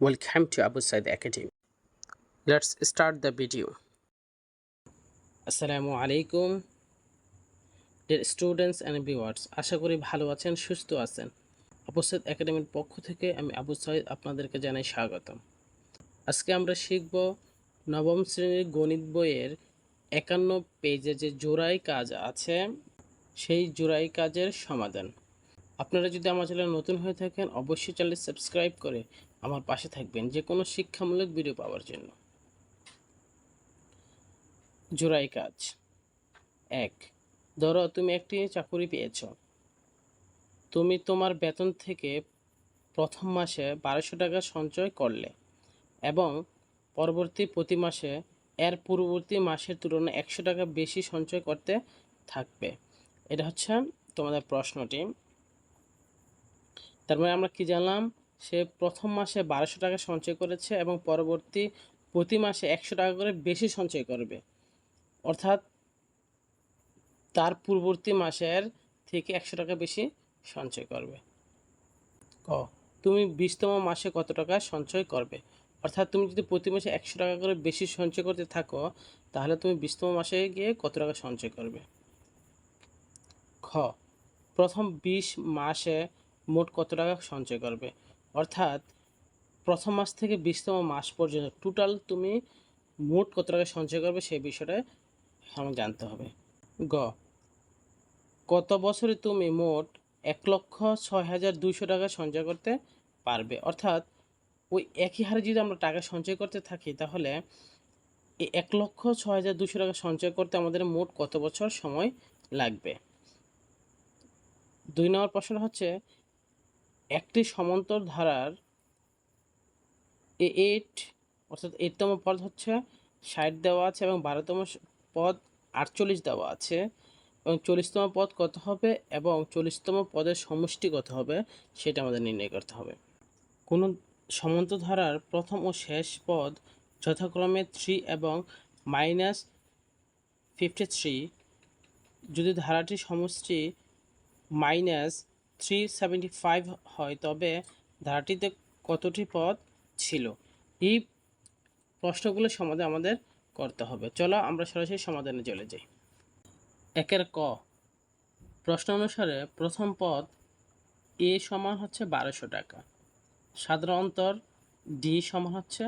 Welcome to Abu Said Academy. Let's start the video. আসসালামু আলাইকুম dear students and viewers আশা করি ভালো আছেন, সুস্থ আছেন আবু সাইদ একাডেমির পক্ষ থেকে আমি আবু সাইদ আপনাদেরকে জানাই স্বাগতম আজকে আমরা শিখব নবম শ্রেণির গণিত বইয়ের একান্ন পেজে যে জোড়াই কাজ আছে, সেই জোড়াই কাজের সমাধান আপনারা যদি আমার চ্যানেল নতুন হয়ে থাকেন, অবশ্যই চ্যানেল সাবস্ক্রাইব করে আমার পাশে থাকবেন যে কোনো শিক্ষামূলক ভিডিও পাওয়ার জন্য। জোড়াই কাজ। এক, ধরো তুমি একটি চাকুরি পেয়েছ। তুমি তোমার বেতন থেকে প্রথম মাসে বারোশো টাকা সঞ্চয় করলে এবং পরবর্তী প্রতি মাসে এর পূর্ববর্তী মাসের তুলনায় একশো টাকা বেশি সঞ্চয় করতে থাকবে। এটা হচ্ছে তোমাদের প্রশ্নটি। তার মানে আমরা কি জানলাম? সে প্রথম মাসে বারোশো টাকা সঞ্চয় করেছে এবং পরবর্তী প্রতি মাসে একশো টাকা করে বেশি সঞ্চয় করবে। অর্থাৎ তার পূর্ববর্তী মাসের থেকে একশো টাকা বেশি সঞ্চয় করবে। ক, তুমি বিশতম মাসে কত টাকা সঞ্চয় করবে? অর্থাৎ তুমি যদি প্রতি মাসে একশো টাকা করে বেশি সঞ্চয় করতে থাকো, তাহলে তুমি বিশতম মাসে গিয়ে কত টাকা সঞ্চয় করবে? খ, প্রথম বিশ মাসে মোট কত টাকা সঞ্চয় করবে? অর্থাৎ প্রথম মাস থেকে বিশতম মাস পর্যন্ত টোটাল তুমি মোট কত টাকা সঞ্চয় করবে সেই বিষয়টা আমাকে জানতে হবে। গ, কত বছরে তুমি মোট এক লক্ষ ছয় হাজার দুইশো টাকা সঞ্চয় করতে পারবে? অর্থাৎ ওই একই হারে যদি আমরা টাকা সঞ্চয় করতে থাকি, তাহলে এই এক লক্ষ ছয় হাজার দুশো টাকা সঞ্চয় করতে আমাদের মোট কত বছর সময় লাগবে? দুই নম্বর প্রশ্ন হচ্ছে একটি সমান্তর ধারার এ এইট, অর্থাৎ এইটতম পদ হচ্ছে ষাট দেওয়া আছে এবং বারোতম পদ আটচল্লিশ দেওয়া আছে। এবং চল্লিশতম পদ কত হবে? এবং চল্লিশতম পদের সমষ্টি কত হবে? সেটা আমাদের নির্ণয় করতে হবে। কোনো সমান্তর ধারার প্রথম ও শেষ পদ যথাক্রমে থ্রি এবং মাইনাস ফিফটি থ্রি। যদি ধারাটির সমষ্টি মাইনাস থ্রি সেভেন্টি ফাইভ হয়, তবে ধারাটিতে কতটি পদ ছিল? এই প্রশ্নগুলোর সমাধান আমাদের করতে হবে। চলো আমরা সরাসরি সমাধানে চলে যাই। একের ক। প্রশ্ন অনুসারে প্রথম পদ এ সমান হচ্ছে বারোশো টাকা। সাধারণ অন্তর ডি সমান হচ্ছে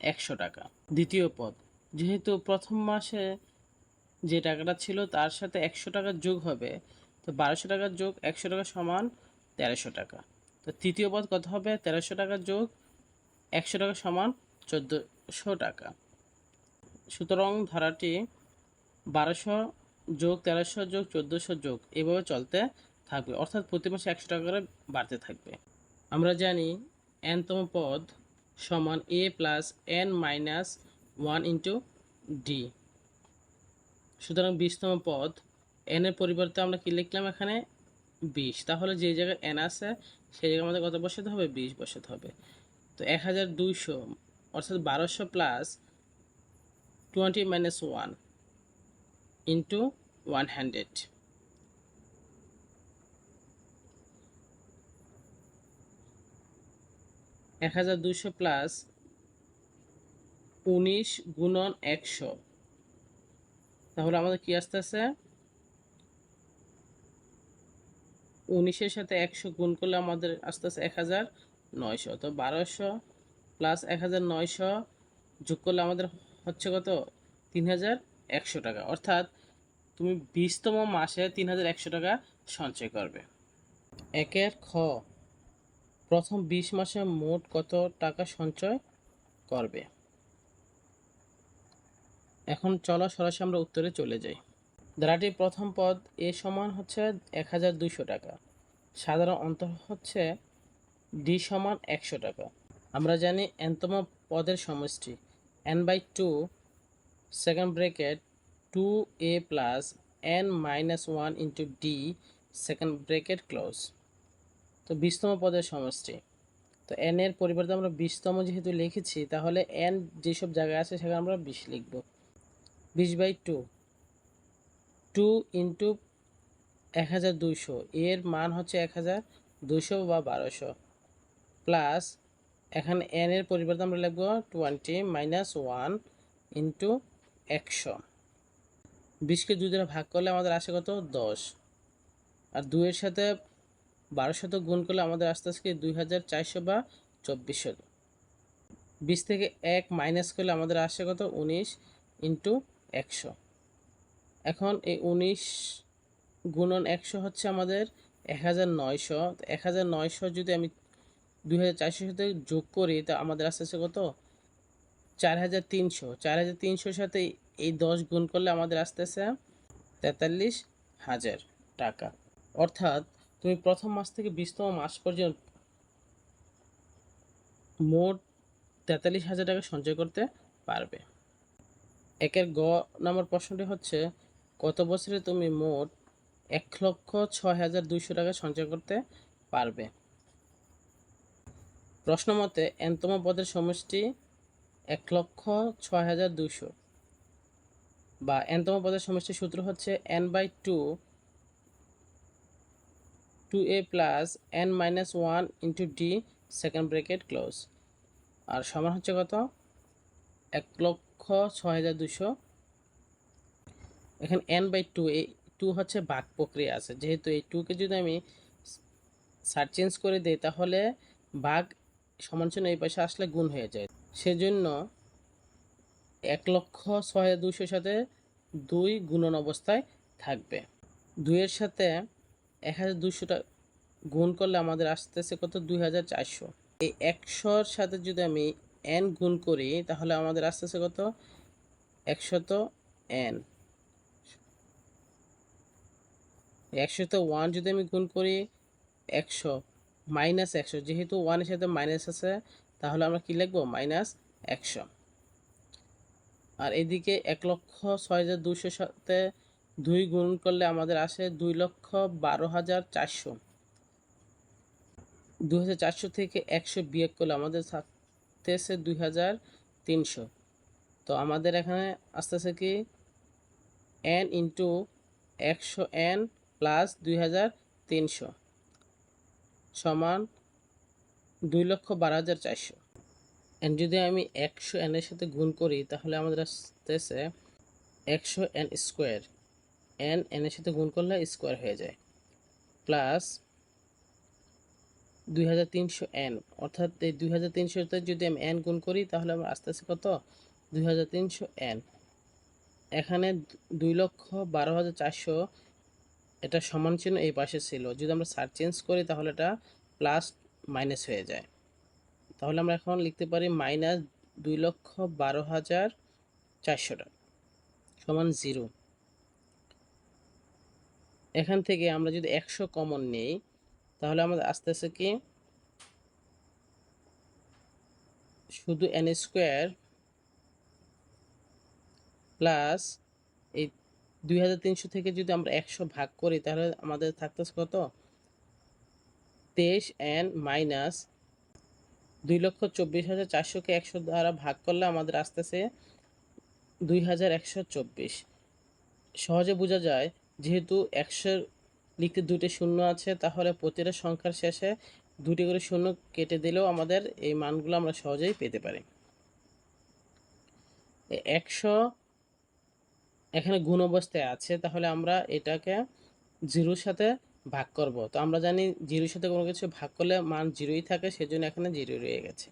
একশো টাকা। দ্বিতীয় পদ, যেহেতু প্রথম মাসে যে টাকাটা ছিল তার সাথে একশো টাকা যোগ হবে তো বারোশো টাকার যোগ একশো টাকা সমান তেরোশো টাকা। তো তৃতীয় পদ কত হবে? তেরোশো টাকা যোগ একশো টাকা সমান চোদ্দোশো টাকা। সুতরাং ধারাটি বারোশো যোগ তেরোশো যোগ চোদ্দোশো যোগ এভাবে চলতে থাকবে। অর্থাৎ প্রতি মাসে একশো টাকা করে বাড়তে থাকবে। আমরা জানি এনতম পদ সমান a plus n minus one into d সুতরাং বিশতম পদ এন এর পরিবর্তে আমরা কি লিখলাম এখানে? বিশ। তাহলে যে জায়গায় এন আছে সেই জায়গায় আমাদের কত বসাতে হবে? বিশ বসাতে হবে। তো এক হাজার দুইশো, অর্থাৎ বারোশো plus twenty minus one into one hundred এক হাজার দুইশো প্লাস উনিশ গুণন একশো। তাহলে আমাদের কি আসতে আছে উনিশের সাথে একশো গুণ করলে আমাদের আস্তে আস্তে এক হাজার নয়শো। তো বারোশো প্লাস এক হাজার নয়শো যোগ করলে আমাদের হচ্ছে কত? তিন হাজার একশো টাকা। অর্থাৎ তুমি বিশতম মাসে তিন হাজার একশো টাকা সঞ্চয় করবে। একের খ, প্রথম বিশ মাসে মোট কত টাকা সঞ্চয় করবে? এখন চলো সরাসরি আমরা উত্তরে চলে যাই। ধারাটির প্রথম পদ এ সমান হচ্ছে এক হাজার দুশো টাকা। সাধারণ অন্তর হচ্ছে ডি সমান একশো টাকা। আমরা জানি এনতম পদের সমষ্টি। N by two, second bracket two a plus n minus one into d, second bracket close. তো বিশতম পদের সমষ্টি। তো এন এর পরিবর্তে আমরা বিশতম যেহেতু লিখেছি, তাহলে এন যেসব জায়গায় আছে সেখানে আমরা বিশ লিখব। বিশ বাই টু টু ইন্টু এক হাজার দুইশো। এর মান হচ্ছে এক হাজার দুইশো বা বারোশো। প্লাস এখানে এন এর পরিবর্তে আমরা লিখব টোয়েন্টি মাইনাস ওয়ান ইন্টু একশো। বিশকে দুই দ্বারা ভাগ করলে আমাদের আসে কত? দশ। আর দুইয়ের সাথে বারো শত গুণ করলে আমাদের আস্তে আস্তে দুই হাজার চারশো বা চব্বিশশো। বিশ থেকে এক মাইনাস করলে আমাদের আসে কত? উনিশ ইন্টু একশো। এখন এই উনিশ গুণন একশো হচ্ছে আমাদের এক হাজার নয়শো এক হাজার নয়শো যদি আমি দুই হাজার চারশোর সাথে যোগ করি, তা আমাদের আস্তে আস্তে কত? চার হাজার তিনশো। চার হাজার তিনশোর সাথে এই দশ গুণ করলে আমাদের আসতে আসে তেতাল্লিশ হাজার টাকা। অর্থাৎ তুমি প্রথম মাস থেকে বিশতম মাস পর্যন্ত মোট তেতাল্লিশ হাজার টাকা সঞ্চয় করতে পারবে। একের গ নম্বর প্রশ্নটি হচ্ছে কত বছরে তুমি মোট এক লক্ষ ছয় হাজার দুইশো টাকা সঞ্চয় করতে পারবে? প্রশ্ন মতে এনতম পদের সমষ্টি এক লক্ষ ছয় হাজার দুইশো। বা এনতম পদের সমষ্টির সূত্র হচ্ছে n by two two a plus n minus one into d second bracket close. আর সমান হচ্ছে কত? এক লক্ষ ছয় হাজার দুশো এখানে এন বাই টু এই টু হচ্ছে ভাগ প্রক্রিয়া আছে। যেহেতু এই টুকে যদি আমি সার চেঞ্জ করে দিই, তাহলে বাঘ সমান চিহ্ন এই পাশে আসলে গুণ হয়ে যায়। সেজন্য এক লক্ষ ছয় হাজার দুশোর সাথে দুই গুণন অবস্থায় থাকবে। দুইয়ের সাথে এক হাজার দুশোটা গুণ করলে আমাদের আসতেছে কত? দুই হাজার চারশো। এই একশোর সাথে যদি আমি এন গুণ করি, তাহলে আমাদের আসতেছে কত? একশত এন একশত ওয়ান যদি আমি গুণ করি একশো মাইনাস একশো, যেহেতু ওয়ানের সাথে মাইনাস আছে, তাহলে আমরা কি লিখব? মাইনাস একশো। আর এদিকে এক লক্ষ ছয় হাজার দুশোর সাথে দুই গুণ করলে আমাদের আসে দুই লক্ষ বারো হাজার চারশো। দুই হাজার চারশো থেকে একশো বিয়োগ করলে আমাদের থাকতেছে দুই হাজার তিনশো। তো আমাদের এখানে আসতেছে কি? এন ইন্টু একশো এন প্লাস দুই হাজার তিনশো সমান দুই লক্ষ বারো হাজার এন যদি আমি একশো এনের সাথে গুণ করি, তাহলে আমাদের আসতেছে একশো এন স্কোয়ার এন এনের সাথে গুণ করলে স্কোয়ার হয়ে যায়। প্লাস দুই হাজার তিনশো এন অর্থাৎ দুই হাজার যদি আমি এন গুণ করি, তাহলে আমার আস্তে আস্তে কত? দুই হাজার তিনশো এন এখানে দুই লক্ষ বারো হাজার চারশো এটা সমান চিহ্ন এই পাশে ছিল। যদি আমরা সার চেঞ্জ করি, তাহলে এটা প্লাস মাইনাস হয়ে যায়। তাহলে আমরা এখন লিখতে পারি মাইনাস দুই লক্ষ বারো হাজার চারশো টাকা সমান জিরো। এখান থেকে আমরা যদি একশো কমন নেই, তাহলে আমাদের আস্তে আস্তে কি? শুধু এন স্কোয়ার প্লাস দুই হাজার তিনশো থেকে যদি আমরা একশো ভাগ করি, তাহলে আমাদের থাকতেছে কত? তেইশ এন মাইনাস দুই লক্ষ চব্বিশ হাজার চারশোকে একশো দ্বারা ভাগ করলে আমাদের আসতেছে দুই হাজার একশো চব্বিশ। সহজে বোঝা যায়, যেহেতু একশোর লিখতে দুটি শূন্য আছে, তাহলে প্রতিটা সংখ্যার শেষে দুটি করে শূন্য কেটে দিলেও আমাদের এই মানগুলো আমরা সহজেই পেতে পারি। একশো এখানে গুণ অবস্থায় আছে, তাহলে আমরা এটাকে জিরোর সাথে ভাগ করব। তো আমরা জানি জিরোর সাথে কোনো কিছু ভাগ করলে মান জিরোই থাকে, সেজন্য এখানে জিরো রয়ে গেছে।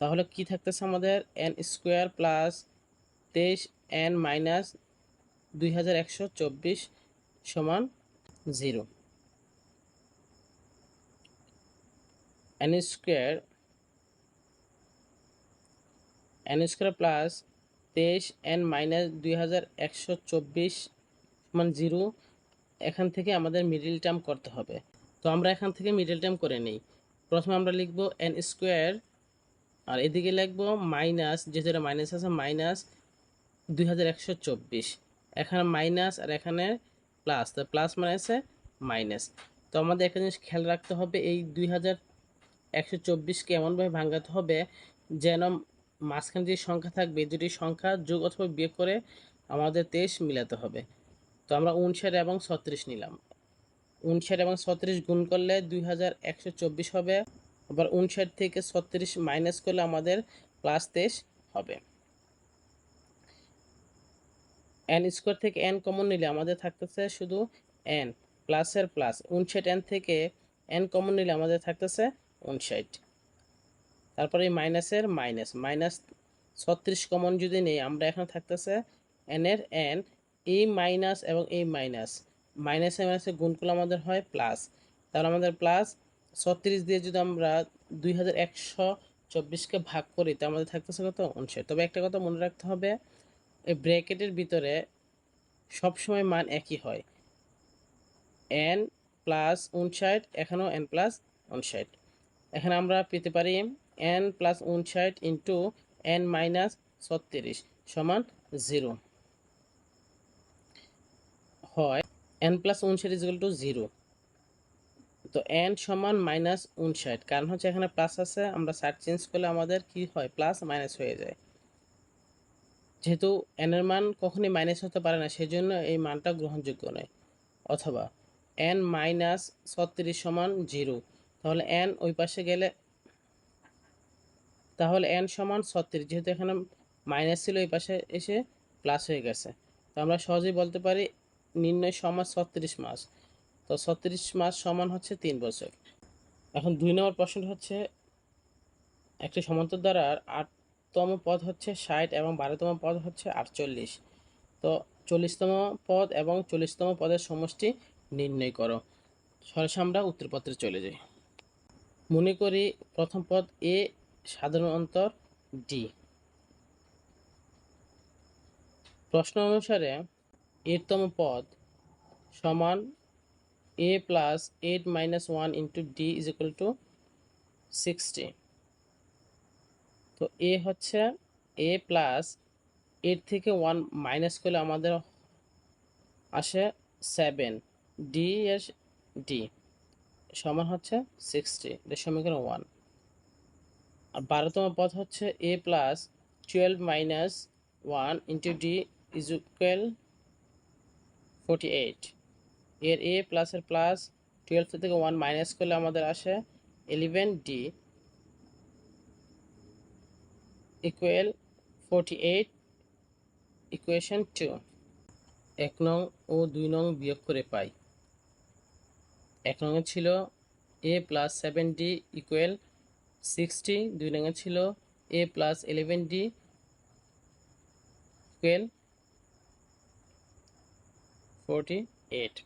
তাহলে কি থাকতেছে আমাদের? এন স্কোয়ার প্লাস তেইশ এন মাইনাস দুই হাজার একশো চব্বিশ সমান zero. N square n square plus তেইশ এন মাইনাস দুই হাজার একশো চব্বিশ সমান জিরো, এখান থেকে আমাদের মিডিল টার্ম করতে হবে। তো আমরা এখান থেকে মিডিল টার্ম করে নিই। প্রথমে আমরা লিখব এন স্কোয়ার আর এদিকে লিখব মাইনাস যেটা মাইনাস আছে মাইনাস দুই হাজার একশো চব্বিশ। এখানে মাইনাস আর এখানে প্লাস তো প্লাস মানে আছে মাইনাস তো আমাদের একটা জিনিস খেয়াল রাখতে হবে, এই দুই হাজার একশো চব্বিশকে এমনভাবে ভাঙাতে হবে যেন মাঝখানে যে সংখ্যা থাকবে, দুটি সংখ্যা যোগ অথবা বিয়োগ করে আমাদের তেইশ মিলাতে হবে। তো আমরা উনষাট এবং ছত্রিশ নিলাম। উনষাট এবং ছত্রিশ গুণ করলে দুই হাজার একশো চব্বিশ হবে। আবার উনষাট থেকে ছত্রিশ মাইনাস করলে আমাদের প্লাস তেইশ হবে। এন স্কোয়ার থেকে এন কমন নিলে আমাদের থাকতেছে শুধু এন প্লাসের প্লাস উনষাট এন থেকে এন কমন নিলে আমাদের থাকতেছে উনষাট। তারপরে মাইনাসের মাইনাস মাইনাস ছত্রিশ কমন যদি নেই, আমরা এখানে থাকতেছে এন এর এন এই মাইনাস এবং এই মাইনাস মাইনাসে মাইনাসে গুণ করলে আমাদের হয় প্লাস তাহলে আমাদের প্লাস ছত্রিশ দিয়ে যদি আমরা দুই হাজার একশো চব্বিশকে ভাগ করি তা আমাদের থাকতেছে কত? উনষাট। তবে একটা কথা মনে রাখতে হবে, এই ব্র্যাকেটের ভিতরে সবসময় মান একই হয়। এন প্লাস উনষাট, এখানেও এন প্লাস উনষাট। এখানে আমরা পেতে পারি এন প্লাস উনষাট ইন্টু এন মাইনাস ছত্রিশ সমান জিরো হয় এন প্লাস উনষাট ইজিক্যাল টু জিরো তো এন সমান মাইনাস উনষাট কারণ হচ্ছে এখানে প্লাস আছে, আমরা সাইড চেঞ্জ করলে আমাদের কি হয়? প্লাস মাইনাস হয়ে যায়। যেহেতু এন এর মান কখনই মাইনাস হতে পারে না সেই জন্য এই মানটা গ্রহণযোগ্য নয়। অথবা এন মাইনাস ছত্রিশ সমান জিরো তাহলে এন ওই পাশে গেলে তাহলে এন সমান ছত্রিশ, যেহেতু এখানে মাইনাস ছিল ওই পাশে এসে প্লাস হয়ে গেছে। তো আমরা সহজেই বলতে পারি নির্ণয় সমাজ ছত্রিশ মাস। তো ছত্রিশ মাস সমান হচ্ছে তিন বছর। এখন দুই নম্বর প্রশ্নটা হচ্ছে, একটি সমান্তর দ্বারার আটতম পদ হচ্ছে ষাট এবং বারোতম পদ হচ্ছে আটচল্লিশ। তো চল্লিশতম পদ এবং চল্লিশতম পদের সমষ্টি নির্ণয় করো। সরাসরি আমরা উত্তরপত্রে চলে যাই। মনে করি প্রথম পদ এ সাধারণ অন্তর ডি প্রশ্ন অনুসারে এরতম পদ সমান a plus eight minus one into d is equal to sixty তো এ হচ্ছে এ প্লাস এর থেকে ওয়ান মাইনাস করলে আমাদের আসে সেভেন ডি এর ডি সমান হচ্ছে সিক্সটি এটা সমীকরণ ওয়ান আর বারোতম পদ হচ্ছে a plus twelve minus one into d is equal forty eight এর এ প্লাসের প্লাস টুয়েলভ থেকে ওয়ান মাইনাস করলে আমাদের আসে eleven d equal forty eight equation two এক নং ও দুই নং বিয়োগ করে পাই। এক নঙে ছিল a plus seven d equal sixty দুই নঙে ছিল a plus eleven d equal forty eight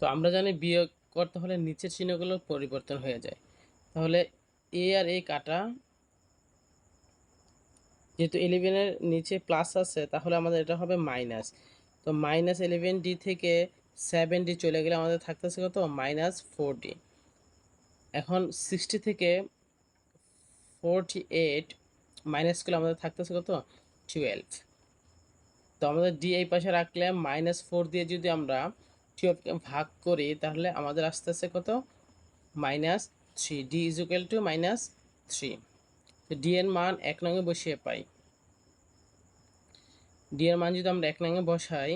তো আমরা জানি বিয়োগ করতে হলে নিচের চিহ্নগুলো পরিবর্তন হয়ে যায়। তাহলে এ আর এ কাটা, যেহেতু ইলেভেনের নিচে প্লাস আছে, তাহলে আমাদের এটা হবে মাইনাস তো মাইনাস ইলেভেন ডি থেকে সেভেন ডি চলে গেলে আমাদের থাকতেছে কত? মাইনাস ফোর ডি এখন সিক্সটি থেকে ফোরটি এইট মাইনাস করলে আমাদের থাকতেছে কত? টুয়েলভ তো আমাদের ডি এই পাশে রাখলে মাইনাস ফোর দিয়ে যদি আমরা টুয়েলভকে ভাগ করি, তাহলে আমাদের আসতে আসতে কত minus three d is equal to minus three d এর মান এক নঙে বসিয়ে পাই। ডি এর মান যদি আমরা এক নঙে বসাই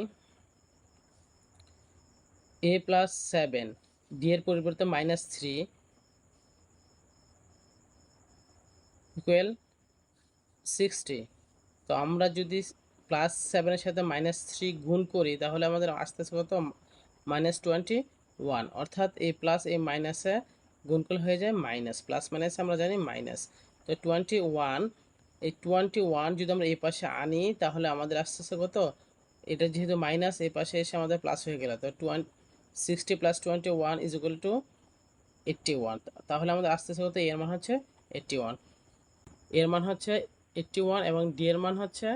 এ প্লাস সেভেন ডি এর পরিবর্তে মাইনাস থ্রি ইকুয়াল সিক্সটি তো আমরা যদি প্লাস সেভেনের সাথে মাইনাস থ্রি গুণ করি, তাহলে আমাদের আসতে আসতে কত? মাইনাস টোয়েন্টি ওয়ান অর্থাৎ এই প্লাস এই মাইনাসে গুণ করলে হয়ে যায় মাইনাস প্লাস মাইনাস আমরা জানি মাইনাস তো টোয়েন্টি ওয়ান এই টোয়েন্টি ওয়ান যদি আমরা এই পাশে আনি, তাহলে আমাদের আসতে আসতে কত? এটা যেহেতু মাইনাস এই পাশে এসে আমাদের প্লাস হয়ে গেল। তো twenty sixty plus twenty one is equal to eighty one তাহলে আমাদের আসতে আসতে কত? এর মান হচ্ছে এইট্টি ওয়ান এর মান হচ্ছে এইট্টি ওয়ান এবং ডি এর মান হচ্ছে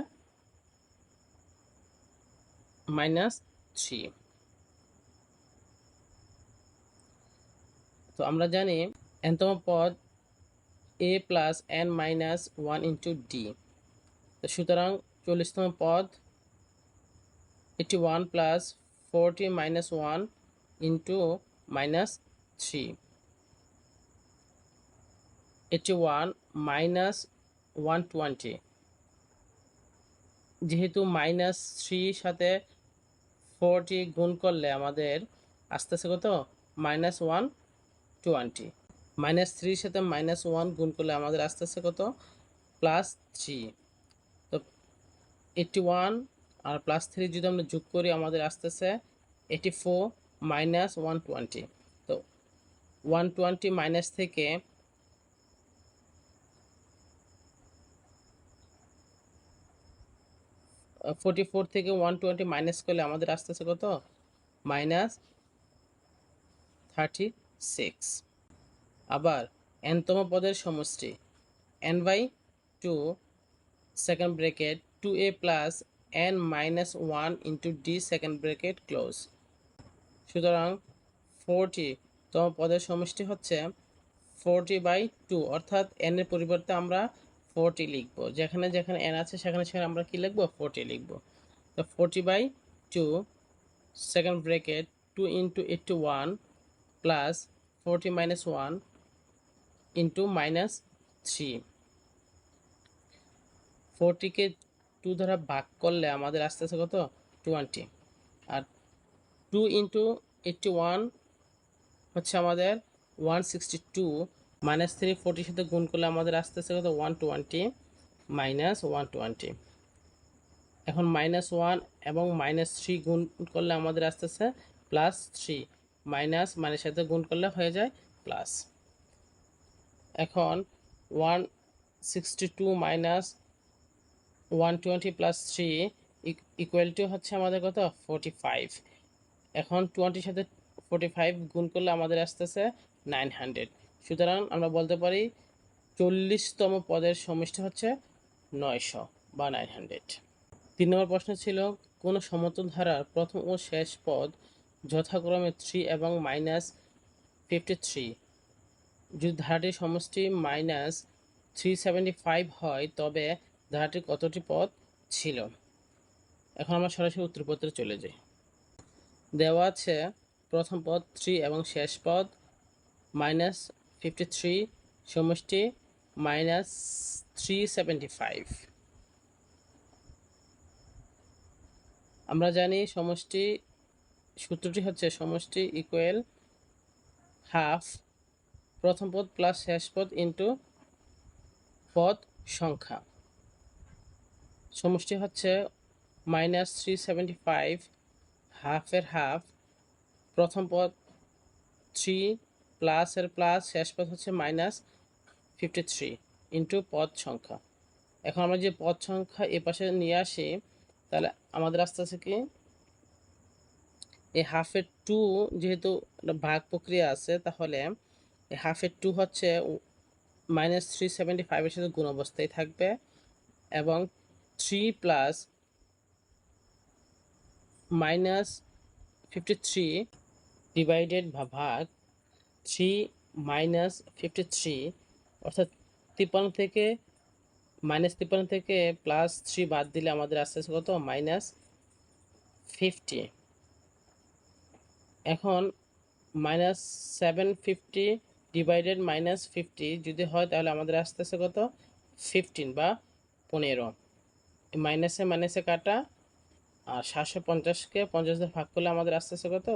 মাইনাস থ্রি তো আমরা জানি এনতম পদ a plus n minus one into d তো সুতরাং চল্লিশতম পদ eighty one plus forty minus one into minus three eighty one minus one twenty যেহেতু মাইনাস থ্রির সাথে ফোরটি গুণ করলে আমাদের আস্তে আস্তে কত? মাইনাস ওয়ান টোয়েন্টি মাইনাস থ্রির সাথে মাইনাস ওয়ান গুণ করলে আমাদের আস্তে আস্তে কত? প্লাস থ্রি তো এইটটি ওয়ান আর প্লাস থ্রি যদি আমরা যোগ করি, আমাদের আস্তে আস্তে eighty four minus one twenty তো ওয়ান টোয়েন্টি মাইনাস থেকে ফোর্টি ফোর থেকে ওয়ান টোয়েন্টি মাইনাস করলে আমাদের আস্তে আস্তে কত? মাইনাস থার্টি সিক্স আবার এনতম পদের সমষ্টি n by two second bracket two a plus n minus one into d second bracket close সুতরাং ফোরটি তম পদের সমষ্টি হচ্ছে ফোরটি বাই টু অর্থাৎ এন এর পরিবর্তে আমরা ফোরটি লিখব। যেখানে যেখানে এন আছে, সেখানে সেখানে আমরা কি লিখব? ফোরটি লিখব। তো forty by two second bracket two into eighty one plus forty minus one into minus three ফোরটিকে two দ্বারা ভাগ করলে আমাদের আসতে আস্তে কত? টোয়েন্টি আর টু ইন্টু এইটটি ওয়ান হচ্ছে আমাদের one sixty two minus three ফোরটির সাথে গুণ করলে আমাদের আস্তে আস্তে কত? One twenty minus one twenty এখন মাইনাস ওয়ান এবং মাইনাস থ্রি গুণ করলে আমাদের আস্তে আস্তে প্লাস থ্রি মাইনাস মাইনাস সাথে গুণ করলে হয়ে যায় প্লাস এখন one sixty two minus one twenty plus three equal to হচ্ছে আমাদের কত? ফোরটি ফাইভ এখন টোয়েন্টির সাথে ফোরটি ফাইভ গুণ করলে আমাদের আসতেছে নাইন হান্ড্রেড সুতরাং আমরা বলতে পারি চল্লিশতম পদের সমষ্টি হচ্ছে নয়শো বা নাইন হান্ড্রেড তিন নম্বর প্রশ্ন ছিল, কোনো সমতল ধারার প্রথম ও শেষ পদ যথাক্রমে থ্রি এবং মাইনাস ফিফটি থ্রি যদি ধারাটির সমষ্টি মাইনাস থ্রি সেভেন্টি ফাইভ হয়, তবে ধারাটির কতটি পদ ছিল? এখন আমরা সরাসরি উত্তরপত্রে চলে যাই। দেওয়া আছে প্রথম পদ থ্রি এবং শেষ পদ মাইনাস ফিফটি থ্রি সমষ্টি মাইনাস থ্রি সেভেন্টি ফাইভ আমরা জানি সমষ্টি, সূত্রটি হচ্ছে সমষ্টি ইকুয়াল হাফ প্রথম পদ প্লাস শেষ পদ ইন্টু পদ সংখ্যা। সমষ্টি হচ্ছে মাইনাস থ্রি সেভেন্টি ফাইভ হাফের হাফ প্রথম পদ থ্রি প্লাসের প্লাস, শেষ পদ হচ্ছে মাইনাস ফিফটি থ্রি ইন্টু পদ সংখ্যা। এখন আমরা যে পদ সংখ্যা এ পাশে নিয়ে আসি, তাহলে আমাদের আস্তে আস্তে কি? এই হাফের টু যেহেতু ভাগ প্রক্রিয়া আছে, তাহলে এই হাফের টু হচ্ছে মাইনাস থ্রি সেভেন্টি ফাইভের সাথে গুণ অবস্থায় থাকবে এবং three plus minus fifty three divided বা ভাগ থ্রি মাইনাস ফিফটি থ্রি অর্থাৎ তিপ্পান্ন থেকে মাইনাস তিপ্পান্ন থেকে প্লাস থ্রি বাদ দিলে আমাদের আস্তে আস্তে কত? মাইনাস ফিফটি এখন minus seven fifty divided minus fifty যদি হয় তাহলে আমাদের আস্তে আস্তে কত? ফিফটিন বা পনেরো। মাইনাসে মাইনাসে কাটা, আর সাতশো পঞ্চাশকে পঞ্চাশ ভাগ করলে আমাদের আস্তে আস্তে কত?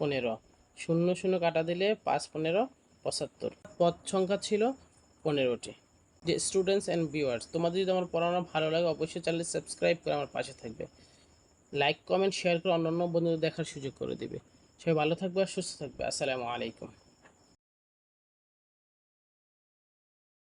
পনেরো। শূন্য শূন্য কাটা দিলে পাঁচ পনেরো, পঁচাত্তর। পদ সংখ্যা ছিল পনেরোটি। যে স্টুডেন্টস অ্যান্ড ভিউয়ার্স তোমাদের যদি আমার পড়ানো ভালো লাগে, অবশ্যই চ্যানেল সাবস্ক্রাইব করে আমার পাশে থাকবে। লাইক কমেন্ট শেয়ার করে অন্যান্য বন্ধুদের দেখার সুযোগ করে দিবে। সবাই ভালো থাকবে আর সুস্থ থাকবে। আসসালামু আলাইকুম।